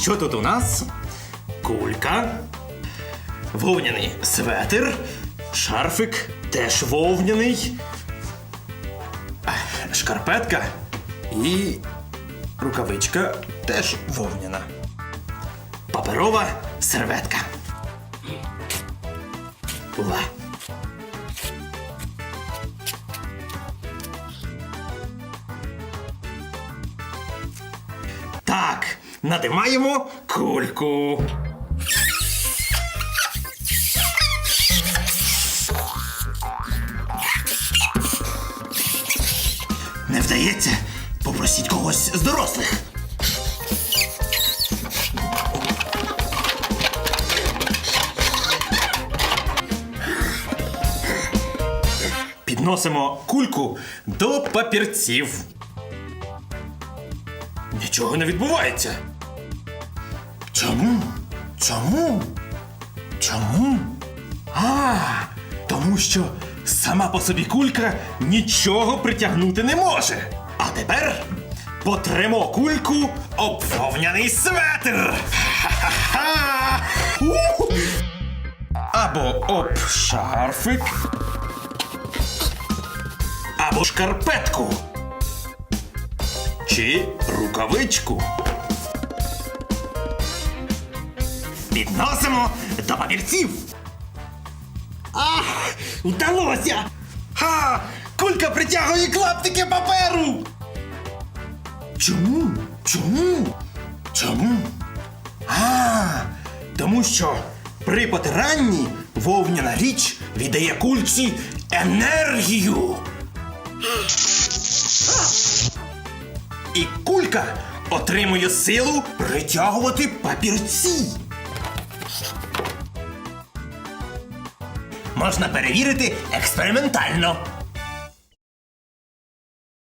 що тут у нас? Кулька, вовняний светр, шарфик, теж вовняний, шкарпетка і рукавичка теж вовняна. Паперова серветка. Була. Так, надимаємо кульку. Не вдається? Попросіть когось з дорослих. Підносимо кульку до папірців. Нічого не відбувається. Чому? Чому? Чому? А, тому що сама по собі кулька нічого притягнути не може. А тепер потремо кульку об вовняний светр. Ха-ха-ха! Або об шарфик. Або шкарпетку. Чи рукавичку. Підносимо до папірців. Ах, вдалося! Ха! Кулька притягує клаптики паперу. Чому? Чому? Чому? А, тому що при потиранні вовняна річ віддає кульці енергію. І кулька отримує силу притягувати папірці. Можна перевірити експериментально.